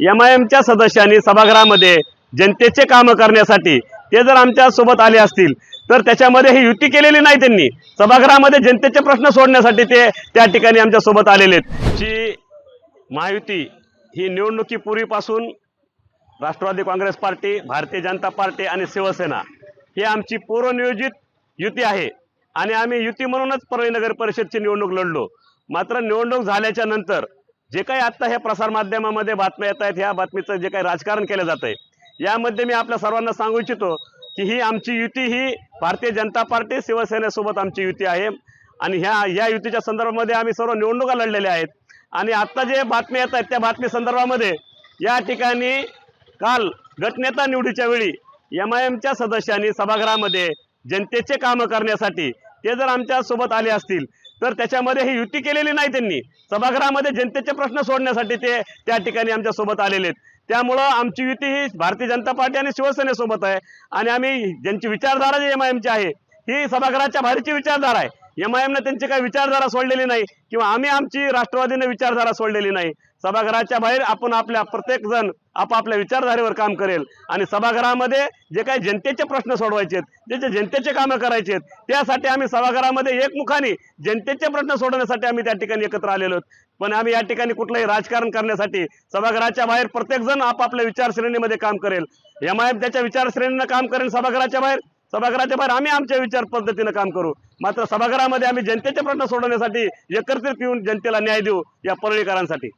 M I एमच्या सदस्यांनी सभागृहामध्ये जनतेचे कामं करण्यासाठी ते जर आमच्यासोबत आले असतील तर त्याच्यामध्ये ही युती केलेली नाही त्यांनी. सभागृहामध्ये जनतेचे प्रश्न सोडण्यासाठी ते त्या ठिकाणी आमच्यासोबत आलेले आहेत. ची महायुती ही निवडणुकीपूर्वीपासून राष्ट्रवादी काँग्रेस पार्टी भारतीय जनता पार्टी आणि शिवसेना ही आमची पूर्वनियोजित युती आहे. आणि आम्ही युती म्हणूनच परळी नगर परिषदची निवडणूक लढलो. मात्र निवडणूक झाल्याच्यानंतर जे काही आत्ता ह्या प्रसारमाध्यमामध्ये बातम्या येत आहेत ह्या बातमीचं जे काही राजकारण केलं जात आहे यामध्ये मी आपल्या सर्वांना सांगू इच्छितो की ही आमची युती ही भारतीय जनता पार्टी शिवसेनेसोबत आमची युती आहे. आणि ह्या या युतीच्या संदर्भामध्ये आम्ही सर्व निवडणुका लढलेल्या आहेत. आणि आत्ता जे बातम्या येत आहेत त्या बातमी संदर्भामध्ये या ठिकाणी काल गटनेता निवडीच्या वेळी एम आय एमच्या सदस्यांनी सभागृहामध्ये जनतेचे कामं करण्यासाठी ते जर आमच्यासोबत आले असतील तर त्याच्यामध्ये ही युती केलेली नाही त्यांनी. सभागृहामध्ये जनतेचे प्रश्न सोडण्यासाठी ते त्या ठिकाणी आमच्यासोबत आलेले आहेत. त्यामुळं आमची युती ही भारतीय जनता पार्टी आणि शिवसेनेसोबत आहे. आणि आम्ही ज्यांची विचारधारा जी एम आय एमची आहे ही सभागृहाच्या बाहेरची विचारधारा आहे. एम आय त्यांची काही विचारधारा सोडलेली नाही किंवा आम्ही आमची राष्ट्रवादीने विचारधारा सोडलेली नाही. सभागृहाच्या बाहेर आपण आपल्या प्रत्येक जण आपापल्या विचारधारेवर काम करेल. आणि सभागृहामध्ये जे काही जनतेचे प्रश्न सोडवायचे आहेत जे जे जनतेचे कामं करायचे आहेत त्यासाठी आम्ही सभागृहामध्ये एकमुखाने जनतेचे प्रश्न सोडवण्यासाठी आम्ही त्या ठिकाणी एकत्र आलेलो आहोत. पण आम्ही या ठिकाणी कुठलंही राजकारण करण्यासाठी सभागृहाच्या बाहेर प्रत्येक जण आपापल्या विचारश्रेणीमध्ये काम करेल. एम आय एम त्याच्या विचारश्रेणीनं काम करेल सभागृहाच्या बाहेर. सभागृहाच्या बाहेर आम्ही आमच्या विचार पद्धतीनं काम करू. मात्र सभागृहामध्ये आम्ही जनतेचे प्रश्न सोडवण्यासाठी एकत्रित येऊन जनतेला न्याय देऊ या परळीकरांसाठी.